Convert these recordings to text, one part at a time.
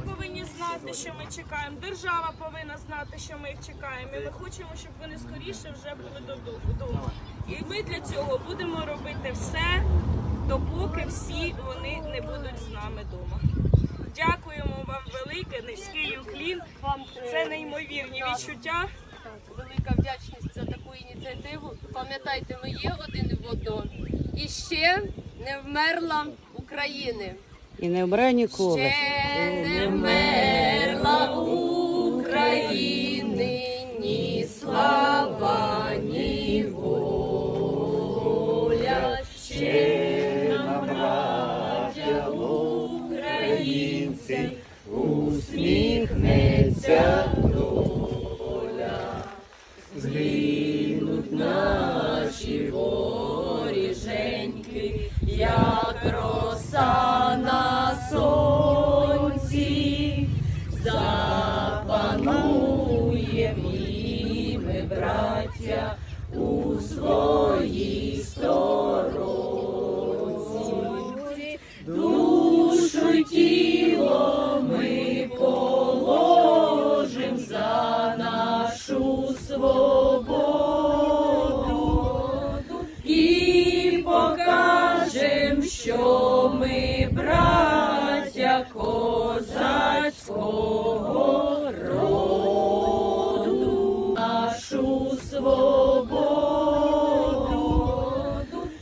повинні знати, що ми чекаємо. Держава повинна знати, що ми їх чекаємо. І ми хочемо, щоб вони скоріше вже були додому. І ми для цього будемо робити все, допоки всі вони не будуть з нами вдома. Дякуємо вам велике, низький уклін. Вам Це неймовірні відчуття. Велика вдячність за таку ініціативу. Пам'ятайте, ми є один в одно. І ще не вмерла України. І не вмре ніколи. Ще не вмерла України ні слава, ні воля. Ще нам браття українці усміхнеться доля. Згинуть наші воріженьки, як роса на сонці, запануєм у своїй сторонці. Душу тіло ми положим за нашу свободу що ми браття козацького роду, нашу свободу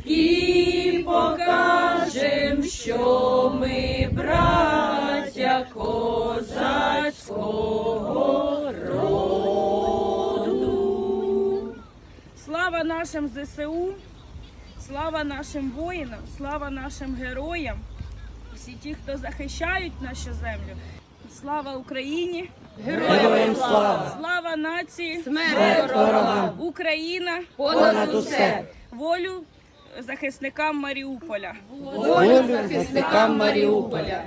і покажем, що ми браття козацького роду. Слава нашим ЗСУ, слава нашим воїнам, слава нашим героям, всі ті, хто захищають нашу землю. Слава Україні! Героям слава! Слава нації! Смерть ворогам! Україна! Понад усе! Волю захисникам Маріуполя! Волю захисникам Маріуполя!